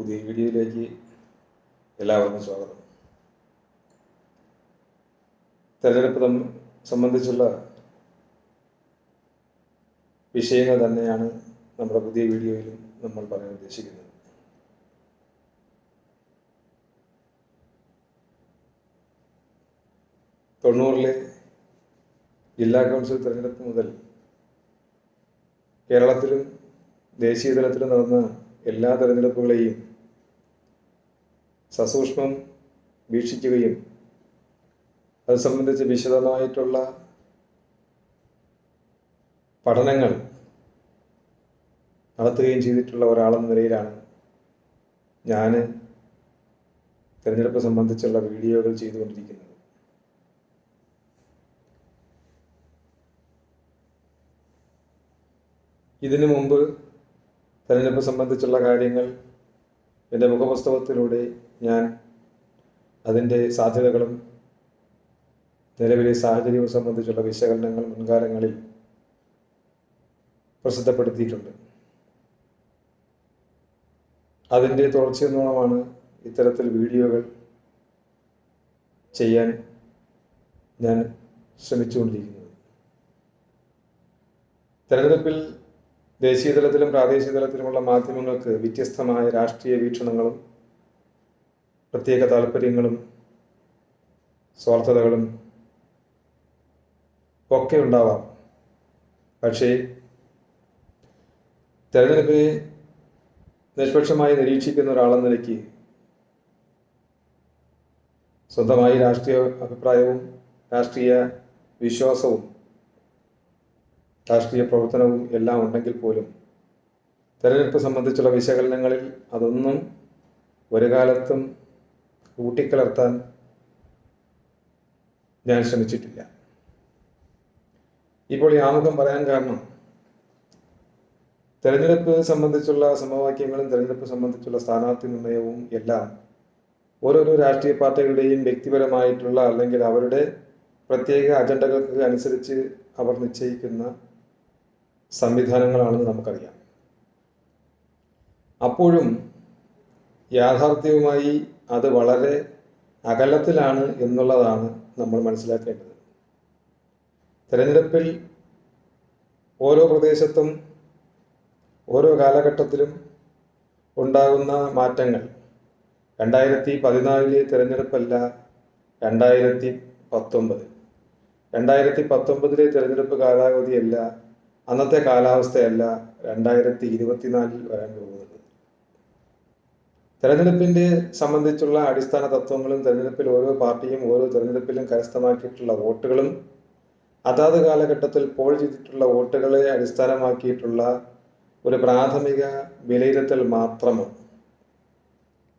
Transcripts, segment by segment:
പുതിയ വീഡിയോയിലേക്ക് എല്ലാവർക്കും സ്വാഗതം. തെരഞ്ഞെടുപ്പ് സംബന്ധിച്ചുള്ള വിഷയങ്ങൾ തന്നെയാണ് നമ്മുടെ പുതിയ വീഡിയോയിലും നമ്മൾ പറയാൻ ഉദ്ദേശിക്കുന്നത്. തൊണ്ണൂറിലെ ജില്ലാ കൗൺസിൽ തെരഞ്ഞെടുപ്പ് മുതൽ കേരളത്തിലും ദേശീയ തലത്തിലും നടന്ന എല്ലാ തെരഞ്ഞെടുപ്പുകളെയും സസൂക്ഷ്മം വീക്ഷിക്കുകയും അത് സംബന്ധിച്ച് വിശദമായിട്ടുള്ള പഠനങ്ങൾ നടത്തുകയും ചെയ്തിട്ടുള്ള ഒരാളെന്ന നിലയിലാണ് ഞാൻ തിരഞ്ഞെടുപ്പ് സംബന്ധിച്ചുള്ള വീഡിയോകൾ ചെയ്തുകൊണ്ടിരിക്കുന്നത്. ഇതിനു മുമ്പ് തെരഞ്ഞെടുപ്പ് സംബന്ധിച്ചുള്ള കാര്യങ്ങൾ എന്റെ മുഖപുസ്തകത്തിലൂടെ ഞാൻ അതിന്റെ സാധ്യതകളും നിലവിലെ സാഹചര്യവും സംബന്ധിച്ചുള്ള വിശകലനങ്ങൾ മുൻകാലങ്ങളിൽ പ്രസിദ്ധപ്പെടുത്തിയിട്ടുണ്ട്. അതിന്റെ തുടർച്ചയെന്നോണമാണ് ഇത്തരത്തിൽ വീഡിയോകൾ ചെയ്യാൻ ഞാൻ ശ്രമിച്ചുകൊണ്ടിരിക്കുന്നത്. തെരഞ്ഞെടുപ്പിൽ ദേശീയ തലത്തിലും പ്രാദേശിക തലത്തിലുമുള്ള മാധ്യമങ്ങൾക്ക് വ്യത്യസ്തമായ രാഷ്ട്രീയ വീക്ഷണങ്ങളും പ്രത്യേക താല്പര്യങ്ങളും സ്വാർത്ഥതകളും ഒക്കെ ഉണ്ടാവാം. പക്ഷേ തെരഞ്ഞെടുപ്പിനെ നിഷ്പക്ഷമായി നിരീക്ഷിക്കുന്ന ഒരാളെന്ന നിലയ്ക്ക് സ്വന്തമായി രാഷ്ട്രീയ അഭിപ്രായവും രാഷ്ട്രീയ വിശ്വാസവും രാഷ്ട്രീയ പ്രവർത്തനവും എല്ലാം ഉണ്ടെങ്കിൽ പോലും തെരഞ്ഞെടുപ്പ് സംബന്ധിച്ചുള്ള വിശകലനങ്ങളിൽ അതൊന്നും ഒരു കാലത്തും കൂട്ടിക്കലർത്താൻ ഞാൻ ശ്രമിച്ചിട്ടില്ല. ഇപ്പോൾ ഈ ആമുഖം പറയാൻ കാരണം തെരഞ്ഞെടുപ്പ് സംബന്ധിച്ചുള്ള സമവാക്യങ്ങളും തെരഞ്ഞെടുപ്പ് സംബന്ധിച്ചുള്ള സ്ഥാനാർത്ഥി നിർണയവും എല്ലാം ഓരോരോ രാഷ്ട്രീയ പാർട്ടികളുടെയും വ്യക്തിപരമായിട്ടുള്ള അല്ലെങ്കിൽ അവരുടെ പ്രത്യേക അജണ്ടകൾക്ക് അനുസരിച്ച് അവർ നിശ്ചയിക്കുന്ന സംവിധാനങ്ങളാണെന്ന് നമുക്കറിയാം. അപ്പോഴും യാഥാർത്ഥ്യവുമായി അത് വളരെ അകലത്തിലാണ് എന്നുള്ളതാണ് നമ്മൾ മനസ്സിലാക്കേണ്ടത്. തിരഞ്ഞെടുപ്പിൽ ഓരോ പ്രദേശത്തും ഓരോ കാലഘട്ടത്തിലും ഉണ്ടാകുന്ന മാറ്റങ്ങൾ. രണ്ടായിരത്തി പതിനാലിലെ തിരഞ്ഞെടുപ്പല്ല രണ്ടായിരത്തി പത്തൊമ്പത് രണ്ടായിരത്തി പത്തൊമ്പതിലെ തിരഞ്ഞെടുപ്പ് കാലാവധിയല്ല അന്നത്തെ കാലാവസ്ഥയല്ല രണ്ടായിരത്തി ഇരുപത്തിനാലിൽ വരാൻ പോകുന്നത്. തെരഞ്ഞെടുപ്പിന്റെ സംബന്ധിച്ചുള്ള അടിസ്ഥാന തത്വങ്ങളും തെരഞ്ഞെടുപ്പിൽ ഓരോ പാർട്ടിയും ഓരോ തെരഞ്ഞെടുപ്പിലും കരസ്ഥമാക്കിയിട്ടുള്ള വോട്ടുകളും അതാത് കാലഘട്ടത്തിൽ പോൾ ചെയ്തിട്ടുള്ള വോട്ടുകളെ അടിസ്ഥാനമാക്കിയിട്ടുള്ള ഒരു പ്രാഥമിക വിലയിരുത്തൽ മാത്രമാണ്.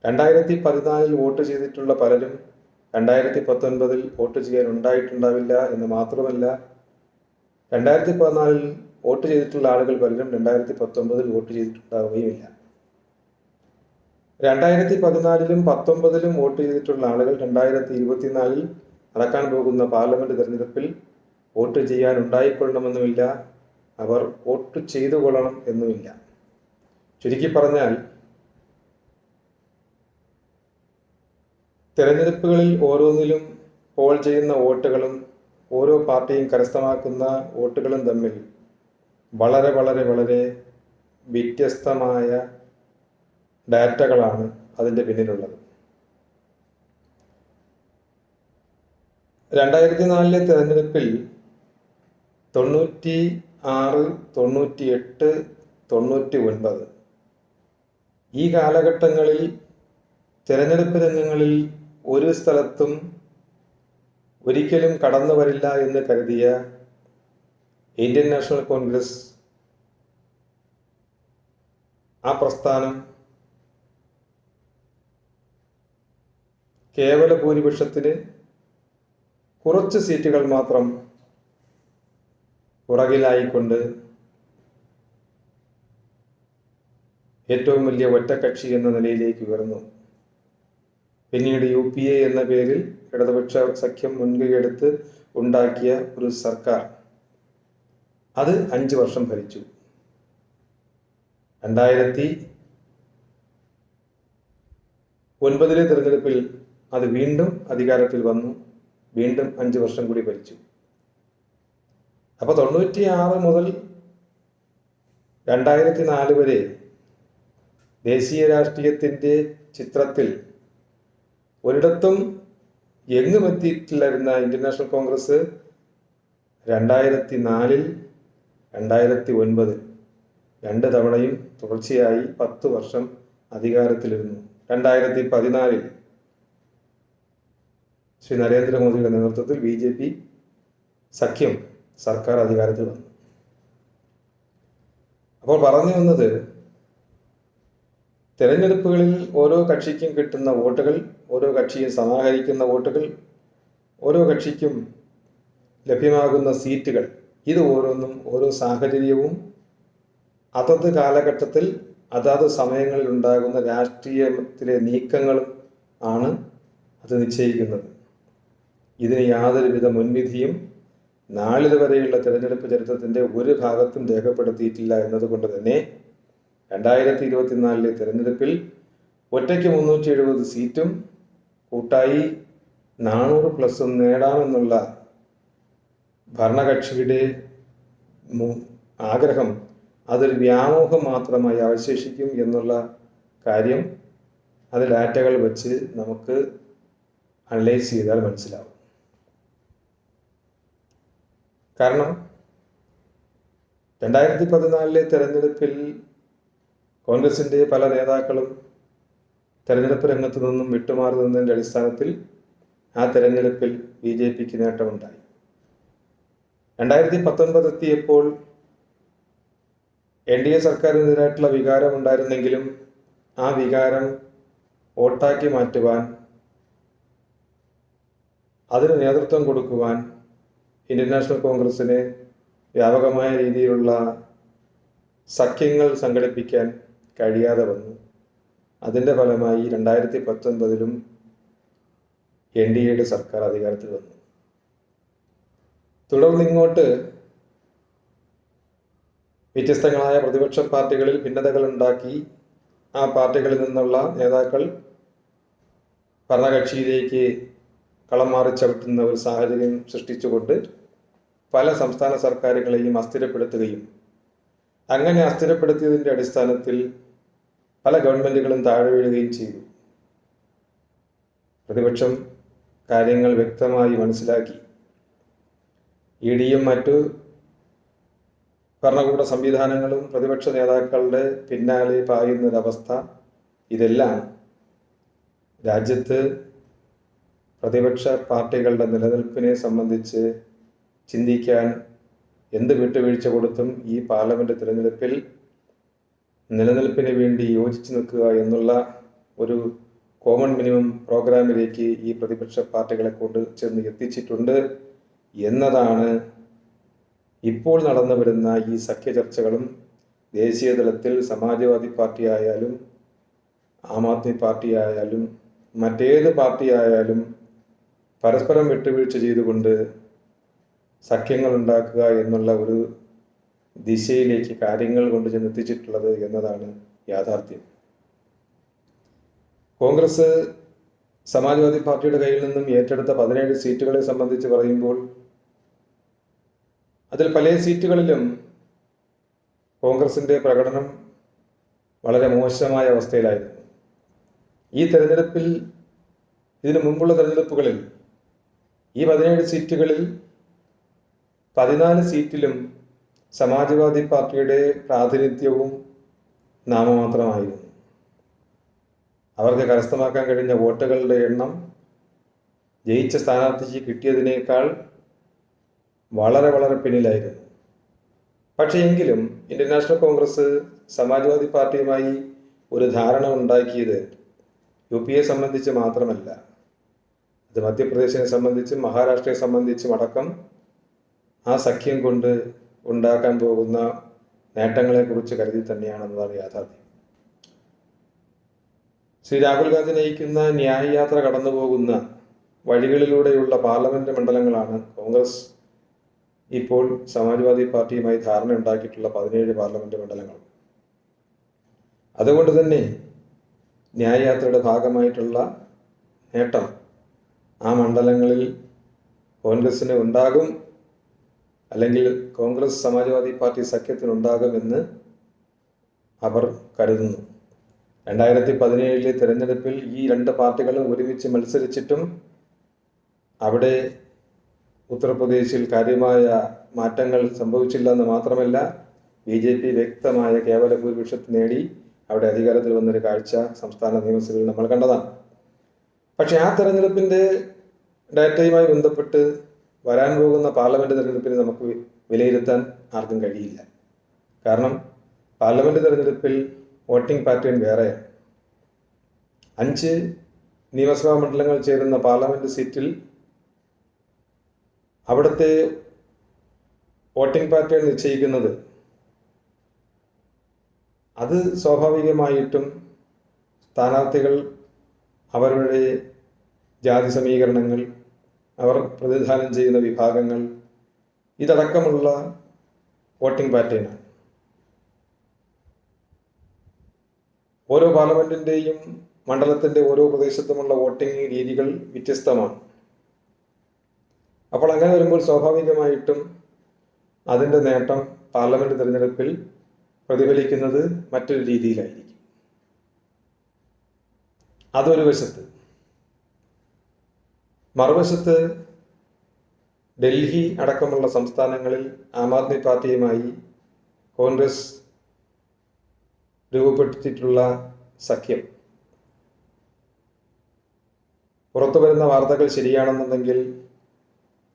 രണ്ടായിരത്തി പതിനാലിൽ വോട്ട് ചെയ്തിട്ടുള്ള പലരും രണ്ടായിരത്തി പത്തൊൻപതിൽ വോട്ട് ചെയ്യാൻ ഉണ്ടായിട്ടുണ്ടാവില്ല എന്ന് മാത്രമല്ല രണ്ടായിരത്തി പതിനാലിൽ വോട്ട് ചെയ്തിട്ടുള്ള ആളുകൾ പലരും രണ്ടായിരത്തി പത്തൊമ്പതിൽ വോട്ട് ചെയ്തിട്ടുണ്ടാവുകയുമില്ല. രണ്ടായിരത്തി പതിനാലിലും പത്തൊമ്പതിലും വോട്ട് ചെയ്തിട്ടുള്ള ആളുകൾ രണ്ടായിരത്തി ഇരുപത്തിനാലിൽ നടക്കാൻ പോകുന്ന പാർലമെന്റ് തെരഞ്ഞെടുപ്പിൽ വോട്ട് ചെയ്യാൻ ഉണ്ടായിക്കൊള്ളണമെന്നുമില്ല. അവർ വോട്ട് ചെയ്തു കൊള്ളണം എന്നുമില്ല. ചുരുക്കി പറഞ്ഞാൽ തെരഞ്ഞെടുപ്പുകളിൽ ഓരോന്നിലും പോൾ ചെയ്യുന്ന വോട്ടുകളും ഓരോ പാർട്ടിയും കരസ്ഥമാക്കുന്ന വോട്ടുകളും തമ്മിൽ വളരെ വളരെ വളരെ വ്യത്യസ്തമായ ഡാറ്റകളാണ് അതിന്റെ പിന്നിലുള്ളത്. രണ്ടായിരത്തി നാലിലെ തെരഞ്ഞെടുപ്പിൽ തൊണ്ണൂറ്റി ആറ് തൊണ്ണൂറ്റി എട്ട് തൊണ്ണൂറ്റി ഒൻപത് ഈ കാലഘട്ടങ്ങളിൽ തിരഞ്ഞെടുപ്പ് രംഗങ്ങളിൽ ഒരു സ്ഥലത്തും ഒരിക്കലും കടന്നു വരില്ല എന്ന് കരുതിയ ഇന്ത്യൻ നാഷണൽ കോൺഗ്രസ് ആ പ്രസ്ഥാനം കേവല ഭൂരിപക്ഷത്തിന് കുറച്ച് സീറ്റുകൾ മാത്രം പുറകിലായിക്കൊണ്ട് ഏറ്റവും വലിയ ഒറ്റക്കക്ഷി എന്ന നിലയിലേക്ക് ഉയർന്നു. പിന്നീട് യു പി എ എന്ന പേരിൽ ഇടതുപക്ഷ സഖ്യം മുൻകൈയെടുത്ത് ഉണ്ടാക്കിയ ഒരു സർക്കാർ. അത് അഞ്ച് വർഷം ഭരിച്ചു. രണ്ടായിരത്തി ഒൻപതിലെ തെരഞ്ഞെടുപ്പിൽ അത് വീണ്ടും അധികാരത്തിൽ വന്നു. വീണ്ടും അഞ്ച് വർഷം കൂടി ഭരിച്ചു. അപ്പൊ തൊണ്ണൂറ്റിയാറ് മുതൽ രണ്ടായിരത്തി നാല് വരെ ദേശീയ രാഷ്ട്രീയത്തിന്റെ ചിത്രത്തിൽ ഒരിടത്തും എങ്ങും എത്തിയിട്ടില്ലായിരുന്ന ഇന്ത്യൻ നാഷണൽ കോൺഗ്രസ് രണ്ടായിരത്തി നാലിൽ രണ്ടായിരത്തി ഒൻപതിൽ രണ്ട് തവണയും തുടർച്ചയായി പത്ത് വർഷം അധികാരത്തിലിരുന്നു. രണ്ടായിരത്തി പതിനാലിൽ ശ്രീ നരേന്ദ്രമോദിയുടെ നേതൃത്വത്തിൽ ബി ജെ പി സഖ്യം സർക്കാർ അധികാരത്തിൽ വന്നു. അപ്പോൾ പറഞ്ഞു വന്നത് തെരഞ്ഞെടുപ്പുകളിൽ ഓരോ കക്ഷിക്കും കിട്ടുന്ന വോട്ടുകൾ ഓരോ കക്ഷിയും സമാഹരിക്കുന്ന വോട്ടുകൾ ഓരോ കക്ഷിക്കും ലഭ്യമാകുന്ന സീറ്റുകൾ. ഇത് ഓരോന്നും ഓരോ സാഹചര്യവും അതത് കാലഘട്ടത്തിൽ അതാത് സമയങ്ങളിൽ ഉണ്ടാകുന്ന രാഷ്ട്രീയത്തിലെ നീക്കങ്ങളും ആണ് അത് നിശ്ചയിക്കുന്നത്. ഇതിന് യാതൊരുവിധ മുൻവിധിയും നാളിത് വരെയുള്ള തിരഞ്ഞെടുപ്പ് ചരിത്രത്തിന്റെ ഒരു ഭാഗത്തും രേഖപ്പെടുത്തിയിട്ടില്ല എന്നതുകൊണ്ട് തന്നെ രണ്ടായിരത്തി ഇരുപത്തിനാലിലെ തിരഞ്ഞെടുപ്പിൽ ഒറ്റയ്ക്ക് മുന്നൂറ്റി എഴുപത് സീറ്റും കൂട്ടായി നാനൂറ് പ്ലസും നേടാമെന്നുള്ള ഭരണകക്ഷിയുടെ ആഗ്രഹം അതൊരു വ്യാമോഹം മാത്രമായി അവശേഷിക്കും എന്നുള്ള കാര്യം അത് ഡാറ്റകൾ വെച്ച് നമുക്ക് അനലൈസ് ചെയ്താൽ മനസ്സിലാവും. കാരണം രണ്ടായിരത്തി പതിനാലിലെ തെരഞ്ഞെടുപ്പിൽ കോൺഗ്രസിന്റെ പല നേതാക്കളും തെരഞ്ഞെടുപ്പ് രംഗത്തു നിന്നും വിട്ടുമാറി നിന്നതിന്റെ അടിസ്ഥാനത്തിൽ ആ തെരഞ്ഞെടുപ്പിൽ ബി ജെ പിക്ക് നേട്ടമുണ്ടായി. രണ്ടായിരത്തി പത്തൊൻപത് എത്തിയപ്പോൾ എൻ ഡി എ സർക്കാരിനെതിരായിട്ടുള്ള വികാരം ഉണ്ടായിരുന്നെങ്കിലും ആ വികാരം വോട്ടാക്കി മാറ്റുവാൻ അതിന് നേതൃത്വം കൊടുക്കുവാൻ ഇന്ത്യൻ നാഷണൽ കോൺഗ്രസിന് വ്യാപകമായ രീതിയിലുള്ള സഖ്യങ്ങൾ സംഘടിപ്പിക്കാൻ കഴിയാതെ വന്നു. അതിന്റെ ഫലമായി രണ്ടായിരത്തി പത്തൊൻപതിലും എൻ ഡി എയുടെ സർക്കാർ അധികാരത്തിൽ വന്നു. തുടർന്ന് ഇങ്ങോട്ട് വ്യത്യസ്തങ്ങളായ പ്രതിപക്ഷ പാർട്ടികളിൽ ഭിന്നതകൾ ഉണ്ടാക്കി ആ പാർട്ടികളിൽ നിന്നുള്ള നേതാക്കൾ ഭരണകക്ഷിയിലേക്ക് കളം മാറി ചവിട്ടുന്ന ഒരു സാഹചര്യം സൃഷ്ടിച്ചുകൊണ്ട് പല സംസ്ഥാന സർക്കാരുകളെയും അസ്ഥിരപ്പെടുത്തുകയും അങ്ങനെ അസ്ഥിരപ്പെടുത്തിയതിന്റെ അടിസ്ഥാനത്തിൽ പല ഗവൺമെന്റുകളും താഴെ വീഴുകയും ചെയ്തു. പ്രതിപക്ഷം കാര്യങ്ങൾ വ്യക്തമായി മനസ്സിലാക്കി. ഇ ഡിയും മറ്റു ഭരണകൂട സംവിധാനങ്ങളും പ്രതിപക്ഷ നേതാക്കളുടെ പിന്നാലെ പായുന്നൊരവസ്ഥ ഇതെല്ലാം രാജ്യത്ത് പ്രതിപക്ഷ പാർട്ടികളുടെ നിലനിൽപ്പിനെ സംബന്ധിച്ച് ചിന്തിക്കാൻ എന്ത് വിട്ടുവീഴ്ച കൊടുത്തും ഈ പാർലമെന്റ് തിരഞ്ഞെടുപ്പിൽ നിലനിൽപ്പിന് വേണ്ടി യോജിച്ചു നിൽക്കുക എന്നുള്ള ഒരു കോമൺ മിനിമം പ്രോഗ്രാമിലേക്ക് ഈ പ്രതിപക്ഷ പാർട്ടികളെ കൊണ്ട് ചെന്ന് എത്തിച്ചിട്ടുണ്ട് എന്നതാണ് ഇപ്പോൾ നടന്നു വരുന്ന ഈ സഖ്യ ചർച്ചകളും ദേശീയ തലത്തിൽ സമാജ്വാദി പാർട്ടി ആയാലും ആം ആദ്മി പാർട്ടി ആയാലും മറ്റേത് പാർട്ടി ആയാലും പരസ്പരം വിട്ടുവീഴ്ച ചെയ്തുകൊണ്ട് സഖ്യങ്ങൾ ഉണ്ടാക്കുക എന്നുള്ള ഒരു ദിശയിലേക്ക് കാര്യങ്ങൾ കൊണ്ട് ചെന്നെത്തിച്ചിട്ടുള്ളത് എന്നതാണ് യാഥാർത്ഥ്യം. കോൺഗ്രസ് സമാജ്വാദി പാർട്ടിയുടെ കയ്യിൽ നിന്നും ഏറ്റെടുത്ത പതിനേഴ് സീറ്റുകളെ സംബന്ധിച്ച് പറയുമ്പോൾ അതിൽ പല സീറ്റുകളിലും കോൺഗ്രസിന്റെ പ്രകടനം വളരെ മോശമായ അവസ്ഥയിലായിരുന്നു. ഈ തെരഞ്ഞെടുപ്പിൽ ഇതിനു മുമ്പുള്ള തെരഞ്ഞെടുപ്പുകളിൽ ഈ പതിനേഴ് സീറ്റുകളിൽ പതിനാല് സീറ്റിലും സമാജ്വാദി പാർട്ടിയുടെ പ്രാതിനിധ്യവും നാമമാത്രമായിരുന്നു. അവർക്ക് കരസ്ഥമാക്കാൻ കഴിഞ്ഞ വോട്ടുകളുടെ എണ്ണം ജയിച്ച സ്ഥാനാർത്ഥിക്ക് കിട്ടിയതിനേക്കാൾ വളരെ വളരെ പിന്നിലായിരുന്നു. പക്ഷേ എങ്കിലും ഇന്ത്യൻ നാഷണൽ കോൺഗ്രസ് സമാജ്വാദി പാർട്ടിയുമായി ഒരു ധാരണ ഉണ്ടാക്കിയത് യു പി എ സംബന്ധിച്ച് മാത്രമല്ല. അത് മധ്യപ്രദേശിനെ സംബന്ധിച്ചും മഹാരാഷ്ട്രയെ സംബന്ധിച്ചും അടക്കം ആ സഖ്യം കൊണ്ട് ഉണ്ടാക്കാൻ പോകുന്ന നേട്ടങ്ങളെക്കുറിച്ച് കരുതി തന്നെയാണെന്നതാണ് യാഥാർത്ഥ്യം. ശ്രീ രാഹുൽ ഗാന്ധി നയിക്കുന്ന ന്യായ യാത്ര കടന്നു പോകുന്ന വഴികളിലൂടെയുള്ള പാർലമെന്റ് മണ്ഡലങ്ങളാണ് കോൺഗ്രസ് ഇപ്പോൾ സമാജ്വാദി പാർട്ടിയുമായി ധാരണ ഉണ്ടാക്കിയിട്ടുള്ള പതിനേഴ് പാർലമെന്റ് മണ്ഡലങ്ങൾ. അതുകൊണ്ട് തന്നെ ന്യായയാത്രയുടെ ഭാഗമായിട്ടുള്ള നേട്ടം ആ മണ്ഡലങ്ങളിൽ കോൺഗ്രസിന് ഉണ്ടാകും. അല്ലെങ്കിൽ കോൺഗ്രസ് സമാജ്വാദി പാർട്ടി സഖ്യത്തിനുണ്ടാകുമെന്ന് അവർ കരുതുന്നു. രണ്ടായിരത്തി പതിനേഴിലെ തിരഞ്ഞെടുപ്പിൽ ഈ രണ്ട് പാർട്ടികളും ഒരുമിച്ച് മത്സരിച്ചിട്ടും അവിടെ ഉത്തർപ്രദേശിൽ കാര്യമായ മാറ്റങ്ങൾ സംഭവിച്ചില്ല എന്ന് മാത്രമല്ല ബി ജെ പി വ്യക്തമായ കേവല ഭൂരിപക്ഷത്ത് നേടി അവിടെ അധികാരത്തിൽ വന്നൊരു കാഴ്ച സംസ്ഥാന നിയമസഭയിൽ നമ്മൾ കണ്ടതാണ്. പക്ഷേ ആ തെരഞ്ഞെടുപ്പിന്റെ ഡാറ്റയുമായി ബന്ധപ്പെട്ട് വരാൻ പോകുന്ന പാർലമെന്റ് തെരഞ്ഞെടുപ്പിനെ നമുക്ക് വിലയിരുത്താൻ ആർക്കും കഴിയില്ല. കാരണം പാർലമെന്റ് തെരഞ്ഞെടുപ്പിൽ വോട്ടിംഗ് പാറ്റേൺ വേറെയാണ് അഞ്ച് നിയമസഭാ മണ്ഡലങ്ങൾ ചേരുന്ന പാർലമെന്റ് സീറ്റിൽ അവിടുത്തെ വോട്ടിംഗ് പാറ്റേൺ നിശ്ചയിക്കുന്നത് അത് സ്വാഭാവികമായിട്ടും സ്ഥാനാർത്ഥികൾ അവരുടെ ജാതി സമീകരണങ്ങൾ അവർ പ്രതിനിധാനം ചെയ്യുന്ന വിഭാഗങ്ങൾ ഇതടക്കമുള്ള വോട്ടിംഗ് പാറ്റേണാണ് ഓരോ പാർലമെന്റിന്റെയും മണ്ഡലത്തിന്റെ ഓരോ പ്രദേശത്തുമുള്ള വോട്ടിംഗ് രീതികൾ വ്യത്യസ്തമാണ്. അപ്പോൾ അങ്ങനെ വരുമ്പോൾ സ്വാഭാവികമായിട്ടും അതിന്റെ നേട്ടം പാർലമെന്റ് തിരഞ്ഞെടുപ്പിൽ പ്രതിഫലിക്കുന്നത് മറ്റൊരു രീതിയിലായിരിക്കും. അതൊരു വശത്ത്. മറുവശത്ത് ഡൽഹി അടക്കമുള്ള സംസ്ഥാനങ്ങളിൽ ആം ആദ്മി പാർട്ടിയുമായി കോൺഗ്രസ് രൂപപ്പെടുത്തിയിട്ടുള്ള സഖ്യം. പുറത്തു വരുന്ന വാർത്തകൾ ശരിയാണെന്നുണ്ടെങ്കിൽ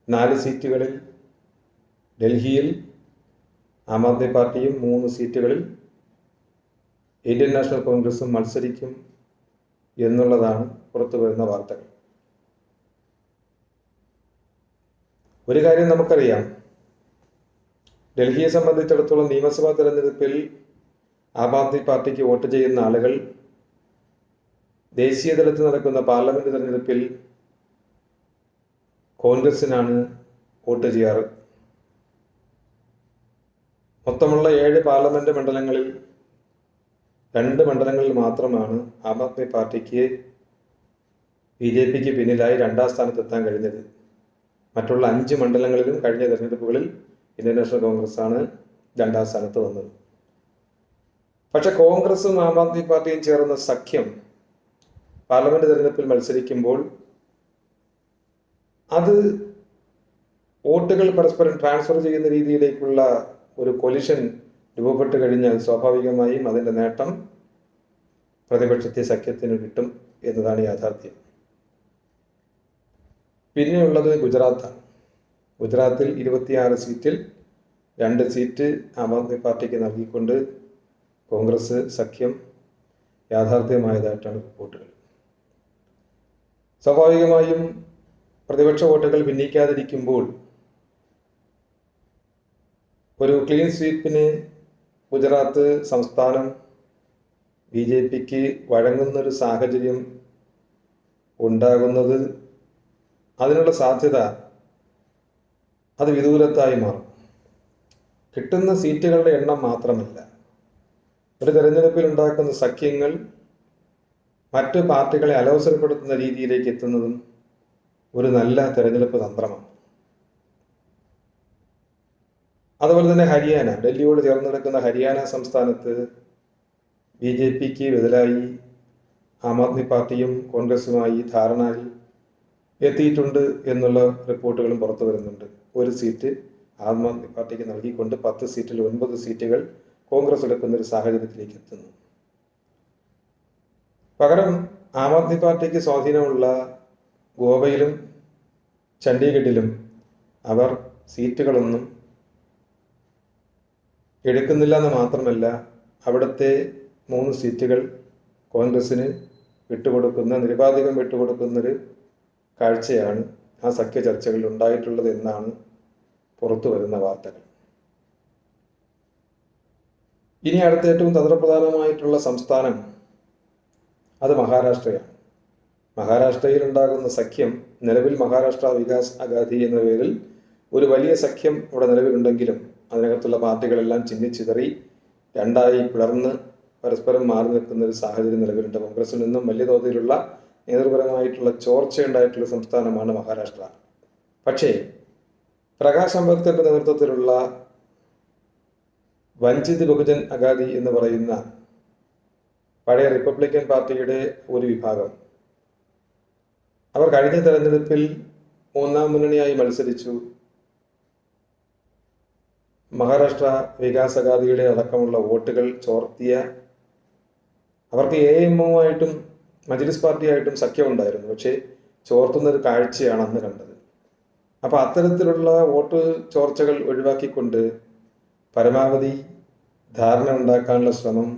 നാല് സീറ്റുകളിൽ ഡൽഹിയിൽ ആം ആദ്മി പാർട്ടിയും മൂന്ന് സീറ്റുകളിൽ ഇന്ത്യൻ നാഷണൽ കോൺഗ്രസും മത്സരിക്കും എന്നുള്ളതാണ് പുറത്തു വരുന്ന വാർത്തകൾ. ഒരു കാര്യം നമുക്കറിയാം. ഡൽഹിയെ സംബന്ധിച്ചിടത്തോളം നിയമസഭാ തെരഞ്ഞെടുപ്പിൽ ആം ആദ്മി പാർട്ടിക്ക് വോട്ട് ചെയ്യുന്ന ആളുകൾ ദേശീയ തലത്തിൽ നടക്കുന്ന പാർലമെന്റ് തെരഞ്ഞെടുപ്പിൽ കോൺഗ്രസിനാണ് വോട്ട് ചെയ്യാറ്. മൊത്തമുള്ള ഏഴ് പാർലമെന്റ് മണ്ഡലങ്ങളിൽ രണ്ട് മണ്ഡലങ്ങളിൽ മാത്രമാണ് ആം ആദ്മി പാർട്ടിക്ക് ബി ജെ പിക്ക് പിന്നിലായി രണ്ടാം സ്ഥാനത്തെത്താൻ കഴിഞ്ഞത്. മറ്റുള്ള അഞ്ച് മണ്ഡലങ്ങളിലും കഴിഞ്ഞ തെരഞ്ഞെടുപ്പുകളിൽ ഇന്ത്യൻ നാഷണൽ കോൺഗ്രസ് ആണ് രണ്ടാം സ്ഥാനത്ത് വന്നത്. പക്ഷെ കോൺഗ്രസും ആം ആദ്മി പാർട്ടിയും ചേർന്ന സഖ്യം പാർലമെന്റ് തെരഞ്ഞെടുപ്പിൽ മത്സരിക്കുമ്പോൾ അത് വോട്ടുകൾ പരസ്പരം ട്രാൻസ്ഫർ ചെയ്യുന്ന രീതിയിലേക്കുള്ള ഒരു കൊലിഷൻ രൂപപ്പെട്ട് കഴിഞ്ഞാൽ സ്വാഭാവികമായും അതിന്റെ നേട്ടം പ്രതിപക്ഷത്തെ സഖ്യത്തിന് കിട്ടും എന്നതാണ് യാഥാർത്ഥ്യം. പിന്നെയുള്ളത് ഗുജറാത്താണ്. ഗുജറാത്തിൽ ഇരുപത്തിയാറ് സീറ്റിൽ രണ്ട് സീറ്റ് ആം ആദ്മി പാർട്ടിക്ക് നൽകിക്കൊണ്ട് കോൺഗ്രസ് സഖ്യം യാഥാർത്ഥ്യമായതായിട്ടാണ് റിപ്പോർട്ടുകൾ. സ്വാഭാവികമായും പ്രതിപക്ഷ വോട്ടുകൾ ഭിന്നിക്കാതിരിക്കുമ്പോൾ ഒരു ക്ലീൻ സ്വീപ്പിന് ഗുജറാത്ത് സംസ്ഥാനം ബി ജെ പിക്ക് വഴങ്ങുന്നൊരു സാഹചര്യം ഉണ്ടാകുന്നത് അതിനുള്ള സാധ്യത അത് വിദൂരത്തായി മാറും. കിട്ടുന്ന സീറ്റുകളുടെ എണ്ണം മാത്രമല്ല ഒരു തെരഞ്ഞെടുപ്പിൽ ഉണ്ടാക്കുന്ന സഖ്യങ്ങൾ മറ്റ് പാർട്ടികളെ അലോസരപ്പെടുത്തുന്ന രീതിയിലേക്ക് എത്തുന്നതും ഒരു നല്ല തെരഞ്ഞെടുപ്പ് തന്ത്രമാണ്. അതുപോലെ തന്നെ ഹരിയാന ഡൽഹിയോട് ചേർന്ന് ഹരിയാന സംസ്ഥാനത്ത് ബി ജെ പിക്ക് ബദലായി ആം ആദ്മി പാർട്ടിയും കോൺഗ്രസുമായി ധാരണയിൽ എത്തിയിട്ടുണ്ട് എന്നുള്ള റിപ്പോർട്ടുകളും പുറത്തു വരുന്നുണ്ട്. ഒരു സീറ്റ് ആം ആദ്മി പാർട്ടിക്ക് നൽകിക്കൊണ്ട് പത്ത് സീറ്റിൽ ഒൻപത് സീറ്റുകൾ കോൺഗ്രസ് എടുക്കുന്ന ഒരു സാഹചര്യത്തിലേക്ക് എത്തുന്നു. പകരം ആം ആദ്മി പാർട്ടിക്ക് സ്വാധീനമുള്ള ഗോവയിലും ചണ്ഡീഗഡിലും അവർ സീറ്റുകളൊന്നും എടുക്കുന്നില്ല എന്ന് മാത്രമല്ല അവിടുത്തെ മൂന്ന് സീറ്റുകൾ കോൺഗ്രസ്സിന് വിട്ടുകൊടുക്കുന്ന നിരുപാധികം വിട്ടുകൊടുക്കുന്നൊരു കാഴ്ചയാണ് ആ സഖ്യ ചർച്ചകളിൽ ഉണ്ടായിട്ടുള്ളത് എന്നാണ് പുറത്തു വരുന്ന വാർത്തകൾ. ഇനി അടുത്ത ഏറ്റവും തന്ത്രപ്രധാനമായിട്ടുള്ള സംസ്ഥാനം അത് മഹാരാഷ്ട്രയാണ്. മഹാരാഷ്ട്രയിൽ ഉണ്ടാകുന്ന സഖ്യം നിലവിൽ മഹാരാഷ്ട്ര വികാസ് അഗാധി എന്ന പേരിൽ ഒരു വലിയ സഖ്യം ഇവിടെ നിലവിലുണ്ടെങ്കിലും അതിനകത്തുള്ള പാർട്ടികളെല്ലാം ചിന്നിച്ചിതറി രണ്ടായി പിളർന്ന് പരസ്പരം മാറി നിൽക്കുന്ന ഒരു സാഹചര്യം നിലവിലുണ്ട്. കോൺഗ്രസിൽ നിന്നും വലിയ തോതിലുള്ള നേതൃപരമായിട്ടുള്ള ചോർച്ചയുണ്ടായിട്ടുള്ള സംസ്ഥാനമാണ് മഹാരാഷ്ട്ര. പക്ഷേ പ്രകാശ് അംബേദ്കറിന്റെ നേതൃത്വത്തിലുള്ള വഞ്ചിത് ബഹുജൻ അഗാദി എന്ന് പറയുന്ന പഴയ റിപ്പബ്ലിക്കൻ പാർട്ടിയുടെ ഒരു വിഭാഗം. അവർ കഴിഞ്ഞ തെരഞ്ഞെടുപ്പിൽ മൂന്നാം മുന്നണിയായി മത്സരിച്ചു. മഹാരാഷ്ട്ര വികാസ് അഗാദിയുടെ അടക്കമുള്ള വോട്ടുകൾ ചോർത്തിയ അവർക്ക് എ എമ്മുമായിട്ടും മജ്ലിസ് പാർട്ടിയായിട്ടും സഖ്യമുണ്ടായിരുന്നു. പക്ഷേ ചോർത്തുന്ന ഒരു കാഴ്ചയാണ് അന്ന് കണ്ടത്. അപ്പോൾ അത്തരത്തിലുള്ള വോട്ട് ചോർച്ചകൾ ഒഴിവാക്കിക്കൊണ്ട് പരമാവധി ധാരണ ഉണ്ടാക്കാനുള്ള ശ്രമം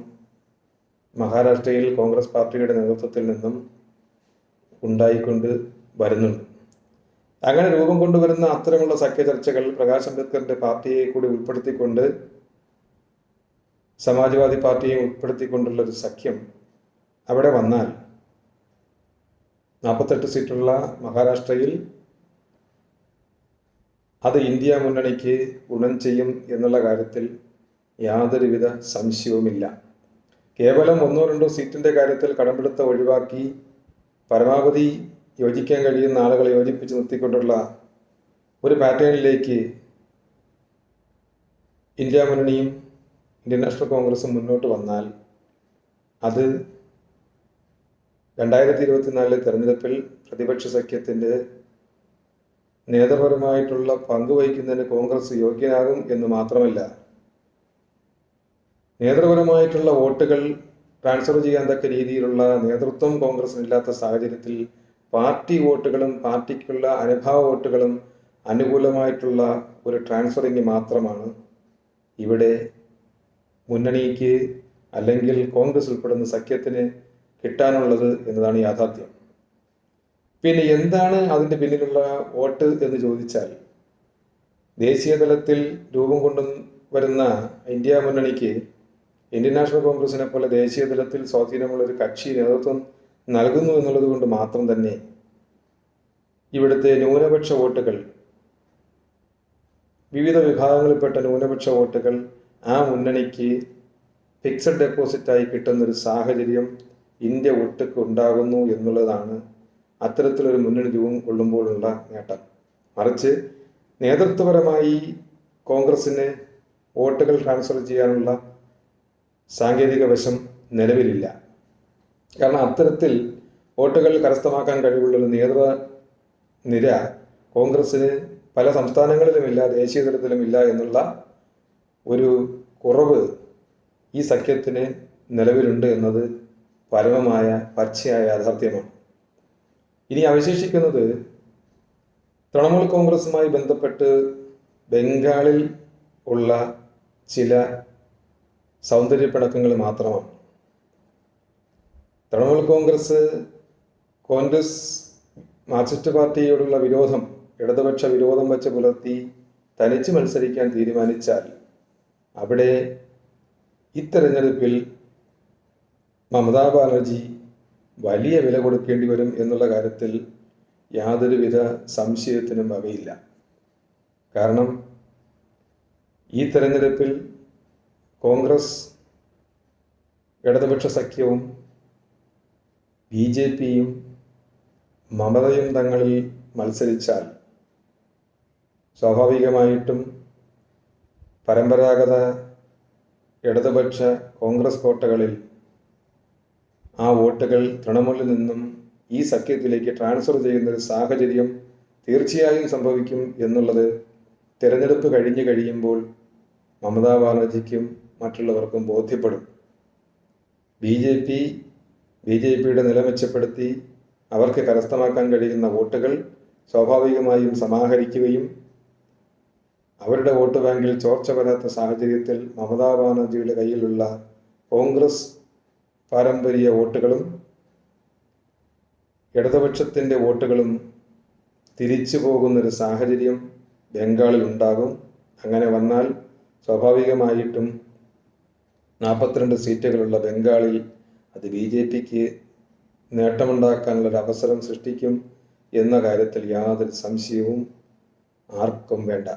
മഹാരാഷ്ട്രയിൽ കോൺഗ്രസ് പാർട്ടിയുടെ നേതൃത്വത്തിൽ നിന്നും ഉണ്ടായിക്കൊണ്ട് വരുന്നുണ്ട്. അങ്ങനെ രൂപം കൊണ്ടുവരുന്ന അത്തരമുള്ള സഖ്യ ചർച്ചകൾ പ്രകാശ് അംബേദ്കറിന്റെ പാർട്ടിയെ കൂടി ഉൾപ്പെടുത്തിക്കൊണ്ട് സമാജ്വാദി പാർട്ടിയെ ഉൾപ്പെടുത്തിക്കൊണ്ടുള്ള ഒരു സഖ്യം അവിടെ വന്നാൽ നാൽപ്പത്തെട്ട് സീറ്റുള്ള മഹാരാഷ്ട്രയിൽ അത് ഇന്ത്യ മുന്നണിക്ക് ഗുണം ചെയ്യും എന്നുള്ള കാര്യത്തിൽ യാതൊരുവിധ സംശയവുമില്ല. കേവലം ഒന്നോ രണ്ടോ സീറ്റിന്റെ കാര്യത്തിൽ കടമെടുത്ത ഒഴിവാക്കി പരമാവധി യോജിക്കാൻ കഴിയുന്ന ആളുകളെ യോജിപ്പിച്ച് നിർത്തിക്കൊണ്ടുള്ള ഒരു പാറ്റേണിലേക്ക് ഇന്ത്യ മുന്നണിയും ഇന്ത്യൻ നാഷണൽ കോൺഗ്രസും മുന്നോട്ട് വന്നാൽ അത് രണ്ടായിരത്തി ഇരുപത്തിനാലിലെ തെരഞ്ഞെടുപ്പിൽ പ്രതിപക്ഷ സഖ്യത്തിന്റെ നേതൃപരമായിട്ടുള്ള പങ്ക് വഹിക്കുന്നതിന് കോൺഗ്രസ് യോഗ്യനാകും എന്ന് മാത്രമല്ല നേതൃപരമായിട്ടുള്ള വോട്ടുകൾ ട്രാൻസ്ഫർ ചെയ്യാൻ തക്ക രീതിയിലുള്ള നേതൃത്വം കോൺഗ്രസിനില്ലാത്ത സാഹചര്യത്തിൽ പാർട്ടി വോട്ടുകളും പാർട്ടിക്കുള്ള അനുഭാവ വോട്ടുകളും അനുകൂലമായിട്ടുള്ള ഒരു ട്രാൻസ്ഫറിങ് മാത്രമാണ് ഇവിടെ മുന്നണിക്ക് അല്ലെങ്കിൽ കോൺഗ്രസ് ഉൾപ്പെടുന്ന സഖ്യത്തിന് കിട്ടാനുള്ളത് എന്നതാണ് യാഥാർത്ഥ്യം. പിന്നെ എന്താണ് അതിന്റെ പിന്നിലുള്ള വോട്ട് എന്ന് ചോദിച്ചാൽ ദേശീയ തലത്തിൽ രൂപം കൊണ്ടു വരുന്ന ഇന്ത്യ മുന്നണിക്ക് ഇന്ത്യൻ നാഷണൽ കോൺഗ്രസിനെ പോലെ ദേശീയ തലത്തിൽ സ്വാധീനമുള്ള ഒരു കക്ഷി നേതൃത്വം നൽകുന്നു എന്നുള്ളത് കൊണ്ട് മാത്രം തന്നെ ഇവിടുത്തെ ന്യൂനപക്ഷ വോട്ടുകൾ വിവിധ വിഭാഗങ്ങളിൽപ്പെട്ട ന്യൂനപക്ഷ വോട്ടുകൾ ആ മുന്നണിക്ക് ഫിക്സഡ് ഡെപ്പോസിറ്റായി കിട്ടുന്നൊരു സാഹചര്യം ഇന്ത്യ ഒട്ടുക്ക് ഉണ്ടാകുന്നു എന്നുള്ളതാണ് അത്തരത്തിലൊരു മുന്നണി രൂപം കൊള്ളുമ്പോഴുള്ള നേട്ടം. മറിച്ച് നേതൃത്വപരമായി കോൺഗ്രസിന് വോട്ടുകൾ ട്രാൻസ്ഫർ ചെയ്യാനുള്ള സാങ്കേതിക വശം നിലവിലില്ല. കാരണം അത്തരത്തിൽ വോട്ടുകൾ കരസ്ഥമാക്കാൻ കഴിവുള്ള ഒരു നേതൃ നിര കോൺഗ്രസ്സിന് പല സംസ്ഥാനങ്ങളിലുമില്ല ദേശീയ തലത്തിലുമില്ല എന്നുള്ള ഒരു കുറവ് ഈ സഖ്യത്തിന് നിലവിലുണ്ട് എന്നത് പരമമായ പച്ചയായ യാഥാർത്ഥ്യമാണ്. ഇനി അവശേഷിക്കുന്നത് തൃണമൂൽ കോൺഗ്രസുമായി ബന്ധപ്പെട്ട് ബംഗാളിൽ ഉള്ള ചില സൗന്ദര്യപ്പിണക്കങ്ങൾ മാത്രമാണ്. തൃണമൂൽ കോൺഗ്രസ് കോൺഗ്രസ് മാർക്സിസ്റ്റ് പാർട്ടിയോടുള്ള വിരോധം ഇടതുപക്ഷ വിരോധം വച്ച് പുലർത്തി തനിച്ച് മത്സരിക്കാൻ തീരുമാനിച്ചാൽ അവിടെ ഇത്തെരഞ്ഞെടുപ്പിൽ മമതാ ബാനർജി വലിയ വില കൊടുക്കേണ്ടി വരും എന്നുള്ള കാര്യത്തിൽ യാതൊരുവിധ സംശയത്തിനും വകയില്ല കാരണം ഈ തെരഞ്ഞെടുപ്പിൽ കോൺഗ്രസ് ഇടതുപക്ഷ സഖ്യവും ബി ജെ പിയും മമതയും തങ്ങളിൽ മത്സരിച്ചാൽ സ്വാഭാവികമായിട്ടും പരമ്പരാഗത ഇടതുപക്ഷ കോൺഗ്രസ് കോട്ടകളിൽ ആ വോട്ടുകൾ തൃണമൂലിൽ നിന്നും ഈ സഖ്യത്തിലേക്ക് ട്രാൻസ്ഫർ ചെയ്യുന്നൊരു സാഹചര്യം തീർച്ചയായും സംഭവിക്കും എന്നുള്ളത് തിരഞ്ഞെടുപ്പ് കഴിഞ്ഞു കഴിയുമ്പോൾ മമതാ ബാനർജിക്കും മറ്റുള്ളവർക്കും ബോധ്യപ്പെടും. B J P B J പിയുടെ നില മെച്ചപ്പെടുത്തി അവർക്ക് കരസ്ഥമാക്കാൻ കഴിയുന്ന വോട്ടുകൾ സ്വാഭാവികമായും സമാഹരിക്കുകയും അവരുടെ വോട്ട് ബാങ്കിൽ ചോർച്ച വരാത്ത സാഹചര്യത്തിൽ മമതാ ബാനർജിയുടെ കയ്യിലുള്ള കോൺഗ്രസ് പാരമ്പര്യ വോട്ടുകളും ഇടതുപക്ഷത്തിന്റെ വോട്ടുകളും തിരിച്ചു പോകുന്നൊരു സാഹചര്യം ബംഗാളിൽ ഉണ്ടാകും. അങ്ങനെ വന്നാൽ സ്വാഭാവികമായിട്ടും നാൽപ്പത്തിരണ്ട് സീറ്റുകളുള്ള ബംഗാളിൽ അത് ബി ജെ പിക്ക് നേട്ടമുണ്ടാക്കാനുള്ളൊരു അവസരം സൃഷ്ടിക്കും എന്ന കാര്യത്തിൽ യാതൊരു സംശയവും ആർക്കും വേണ്ട.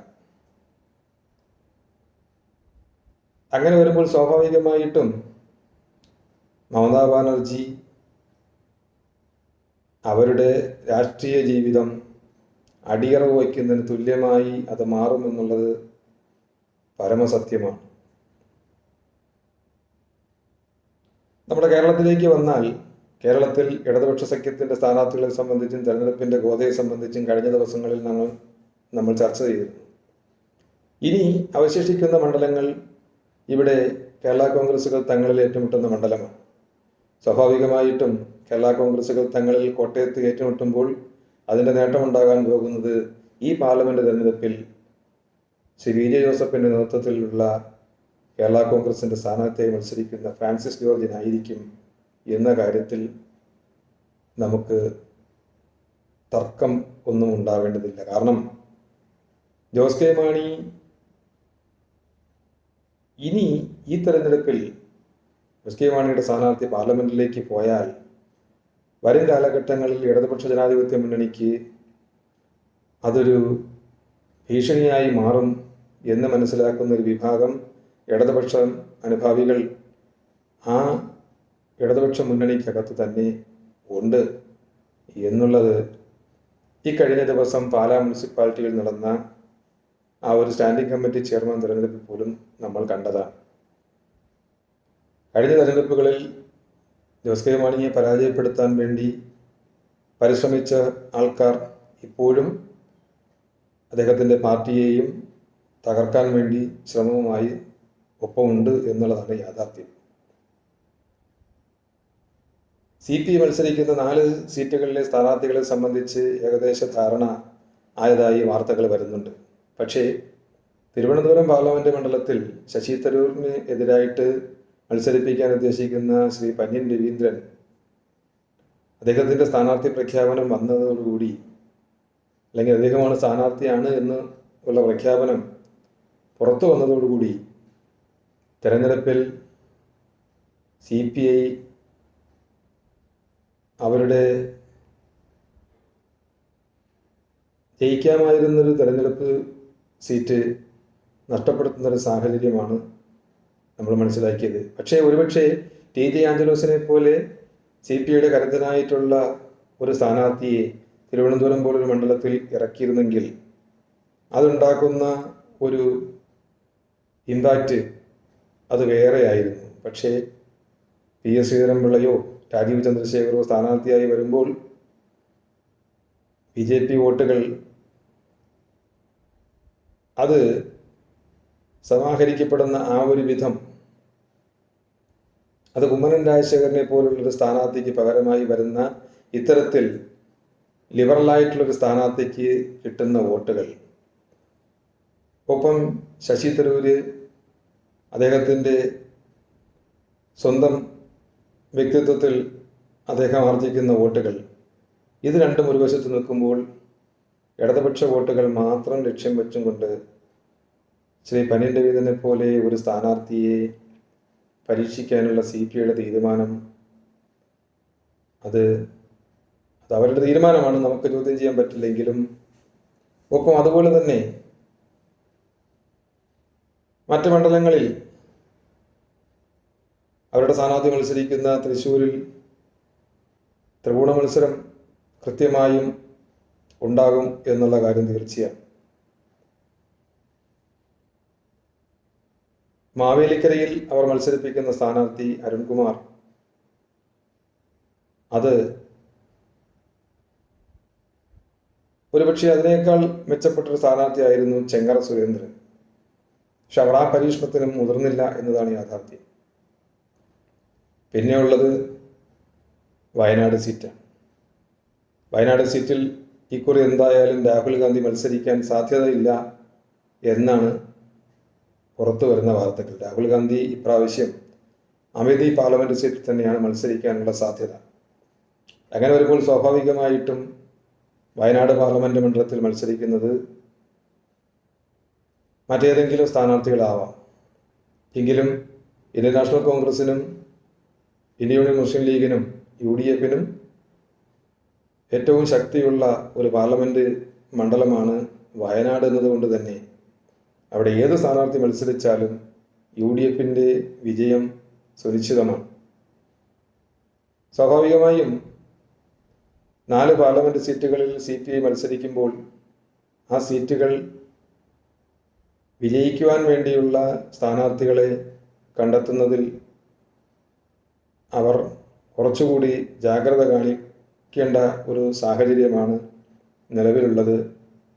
അങ്ങനെ വരുമ്പോൾ സ്വാഭാവികമായിട്ടും മമതാ ബാനർജി അവരുടെ രാഷ്ട്രീയ ജീവിതം അടിയറവ് വയ്ക്കുന്നതിന് തുല്യമായി അത് മാറുമെന്നുള്ളത് പരമസത്യമാണ്. നമ്മുടെ കേരളത്തിലേക്ക് വന്നാൽ കേരളത്തിൽ ഇടതുപക്ഷ സഖ്യത്തിന്റെ സ്ഥാനാർത്ഥികളെ സംബന്ധിച്ചും തെരഞ്ഞെടുപ്പിന്റെ ഗോതയെ സംബന്ധിച്ചും കഴിഞ്ഞ ദിവസങ്ങളിൽ നമ്മൾ നമ്മൾ ചർച്ച ചെയ്തു ഇനി അവശേഷിക്കുന്ന മണ്ഡലങ്ങൾ ഇവിടെ കേരള കോൺഗ്രസ്സുകൾ തങ്ങളിൽ ഏറ്റുമുട്ടുന്ന മണ്ഡലമാണ്. സ്വാഭാവികമായിട്ടും കേരള കോൺഗ്രസുകൾ തങ്ങളിൽ കോട്ടയത്ത് ഏറ്റുമുട്ടുമ്പോൾ അതിന്റെ നേട്ടമുണ്ടാകാൻ പോകുന്നത് ഈ പാർലമെന്റ് തെരഞ്ഞെടുപ്പിൽ ശ്രീ വി ജെ ജോസഫിന്റെ നേതൃത്വത്തിലുള്ള കേരള കോൺഗ്രസിന്റെ സ്ഥാനാർത്ഥിയെ മത്സരിക്കുന്ന ഫ്രാൻസിസ് ജോർജിനായിരിക്കും എന്ന കാര്യത്തിൽ നമുക്ക് തർക്കം ഒന്നും ഉണ്ടാവേണ്ടതില്ല. കാരണം ജോസ് കെ മാണി ഇനി ഈ തെരഞ്ഞെടുപ്പിൽ ജോസ് കെ മാണിയുടെ സ്ഥാനാർത്ഥി പാർലമെന്റിലേക്ക് പോയാൽ വരും കാലഘട്ടങ്ങളിൽ ഇടതുപക്ഷ ജനാധിപത്യ മുന്നണിക്ക് അതൊരു ഭീഷണിയായി മാറും എന്ന് മനസ്സിലാക്കുന്ന ഒരു വിഭാഗം ഇടതുപക്ഷ അനുഭാവികൾ ആ ഇടതുപക്ഷ മുന്നണിക്കകത്ത് തന്നെ ഉണ്ട് എന്നുള്ളത് ഈ കഴിഞ്ഞ ദിവസം പാലാ മുനിസിപ്പാലിറ്റിയിൽ നടന്ന ആ ഒരു സ്റ്റാൻഡിംഗ് കമ്മിറ്റി ചെയർമാൻ തിരഞ്ഞെടുപ്പിൽ പോലും നമ്മൾ കണ്ടതാണ്. കഴിഞ്ഞ തെരഞ്ഞെടുപ്പുകളിൽ ജോസ് കെ മാണിയെ പരാജയപ്പെടുത്താൻ വേണ്ടി പരിശ്രമിച്ച ആൾക്കാർ ഇപ്പോഴും അദ്ദേഹത്തിന്റെ പാർട്ടിയെയും തകർക്കാൻ വേണ്ടി ശ്രമവുമായി ഒപ്പമുണ്ട് എന്നുള്ളതാണ് യാഥാർത്ഥ്യം. സി പി മത്സരിക്കുന്ന നാല് സീറ്റുകളിലെ സ്ഥാനാർത്ഥികളെ സംബന്ധിച്ച് ഏകദേശ ധാരണ ആയതായി വാർത്തകൾ വരുന്നുണ്ട്. പക്ഷേ തിരുവനന്തപുരം പാർലമെന്റ് മണ്ഡലത്തിൽ ശശി തരൂരിന് എതിരായിട്ട് മത്സരിപ്പിക്കാൻ ഉദ്ദേശിക്കുന്ന ശ്രീ പന്യൻ രവീന്ദ്രൻ അദ്ദേഹത്തിന്റെ സ്ഥാനാർത്ഥി പ്രഖ്യാപനം വന്നതോടുകൂടി അല്ലെങ്കിൽ അദ്ദേഹമാണ് സ്ഥാനാർത്ഥിയാണ് എന്ന് ഉള്ള പ്രഖ്യാപനം പുറത്തു വന്നതോടുകൂടി തെരഞ്ഞെടുപ്പിൽ സി പി ഐ അവരുടെ ജയിക്കാമായിരുന്നൊരു തെരഞ്ഞെടുപ്പ് സീറ്റ് നഷ്ടപ്പെടുത്തുന്നൊരു സാഹചര്യമാണ് നമ്മൾ മനസ്സിലാക്കിയത്. പക്ഷേ ഒരുപക്ഷെ ടി. ജെ. ആഞ്ചലോസിനെ പോലെ സി. പി. ഐയുടെ കരുത്തനായിട്ടുള്ള ഒരു സ്ഥാനാർത്ഥിയെ തിരുവനന്തപുരം പോലൊരു മണ്ഡലത്തിൽ ഇറക്കിയിരുന്നെങ്കിൽ അതുണ്ടാക്കുന്ന ഒരു ഇമ്പാക്റ്റ് അത് വേറെയായിരുന്നു. പക്ഷേ പി. എസ്. ശ്രീധരൻപിള്ളയോ രാജീവ് ചന്ദ്രശേഖരോ സ്ഥാനാർത്ഥിയായി വരുമ്പോൾ ബി. ജെ. പി. വോട്ടുകൾ അത് സമാഹരിക്കപ്പെടുന്ന ആ ഒരു വിധം അത് കുമ്മനൻ രാജശേഖരനെ പോലുള്ളൊരു സ്ഥാനാർത്ഥിക്ക് പകരമായി വരുന്ന ഇത്തരത്തിൽ ലിബറലായിട്ടുള്ളൊരു സ്ഥാനാർത്ഥിക്ക് കിട്ടുന്ന വോട്ടുകൾ. ഒപ്പം ശശി തരൂര് അദ്ദേഹത്തിന്റെ സ്വന്തം വ്യക്തിത്വത്തിൽ അദ്ദേഹം ആർജിക്കുന്ന വോട്ടുകൾ. ഇത് രണ്ടും ഒരു വശത്ത് നിൽക്കുമ്പോൾ ഇടതുപക്ഷ വോട്ടുകൾ മാത്രം ലക്ഷ്യം വെച്ചും കൊണ്ട് ശ്രീ പനീന്റെ വീതനെ പോലെ ഒരു സ്ഥാനാർത്ഥിയെ പരീക്ഷിക്കാനുള്ള സി പി ഐയുടെ തീരുമാനം അത് അത് അവരുടെ തീരുമാനമാണ്. നമുക്ക് ചോദ്യം ചെയ്യാൻ പറ്റില്ലെങ്കിലും ഒപ്പം അതുപോലെ തന്നെ മറ്റ് മണ്ഡലങ്ങളിൽ അവരുടെ സ്ഥാനാർത്ഥി മത്സരിക്കുന്ന തൃശ്ശൂരിൽ ത്രികോണ മത്സരം കൃത്യമായും ഉണ്ടാകും എന്നുള്ള കാര്യം തീർച്ചയാണ്. മാവേലിക്കരയിൽ അവർ മത്സരിപ്പിക്കുന്ന സ്ഥാനാർത്ഥി അരുൺകുമാർ. അത് ഒരുപക്ഷെ അതിനേക്കാൾ മെച്ചപ്പെട്ടൊരു സ്ഥാനാർത്ഥിയായിരുന്നു ചെങ്ങറ സുരേന്ദ്രൻ. പക്ഷെ അവർ ആ പരീക്ഷണത്തിനും മുതിർന്നില്ല എന്നതാണ് യാഥാർത്ഥ്യം. പിന്നെയുള്ളത് വയനാട് സീറ്റാണ്. വയനാട് സീറ്റിൽ ഇക്കുറി എന്തായാലും രാഹുൽ ഗാന്ധി മത്സരിക്കാൻ സാധ്യതയില്ല എന്നാണ് പുറത്തു വരുന്ന വാർത്തകൾ. രാഹുൽ ഗാന്ധി ഇപ്രാവശ്യം അമേധി പാർലമെന്റ് സീറ്റിൽ തന്നെയാണ് മത്സരിക്കാനുള്ള സാധ്യത. അങ്ങനെ വരുമ്പോൾ സ്വാഭാവികമായിട്ടും വയനാട് പാർലമെന്റ് മണ്ഡലത്തിൽ മത്സരിക്കുന്നത് മറ്റേതെങ്കിലും സ്ഥാനാർത്ഥികളാവാം. എങ്കിലും ഇന്ത്യൻ നാഷണൽ കോൺഗ്രസിനും ഇന്ത്യൻ യൂണിയൻ മുസ്ലിം ലീഗിനും യു ഡി എഫിനും ഏറ്റവും ശക്തിയുള്ള ഒരു പാർലമെന്റ് മണ്ഡലമാണ് വയനാട് എന്നതുകൊണ്ട് തന്നെ. അവിടെ ഏത് സ്ഥാനാർത്ഥി മത്സരിച്ചാലും യു ഡി എഫിന്റെ വിജയം സുനിശ്ചിതമാണ്. സ്വാഭാവികമായും നാല് പാർലമെന്റ് സീറ്റുകളിൽ സി പി ഐ മത്സരിക്കുമ്പോൾ ആ സീറ്റുകൾ വിജയിക്കുവാൻ വേണ്ടിയുള്ള സ്ഥാനാർത്ഥികളെ കണ്ടെത്തുന്നതിൽ അവർ കുറച്ചുകൂടി ജാഗ്രത കാണിക്കേണ്ട ഒരു സാഹചര്യമാണ് നിലവിലുള്ളത്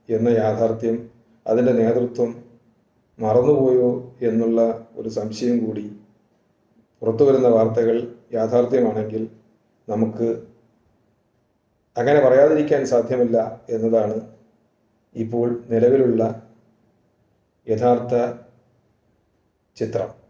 എന്ന യാഥാർത്ഥ്യം അതിന്റെ നേതൃത്വം മറന്നുപോയോ എന്നുള്ള ഒരു സംശയം കൂടി പുറത്തു വരുന്ന വാർത്തകൾ യാഥാർത്ഥ്യമാണെങ്കിൽ നമുക്ക് അങ്ങനെ പറയാതിരിക്കാൻ സാധ്യമല്ല എന്നതാണ് ഇപ്പോൾ നിലവിലുള്ള യഥാർത്ഥ ചിത്രം.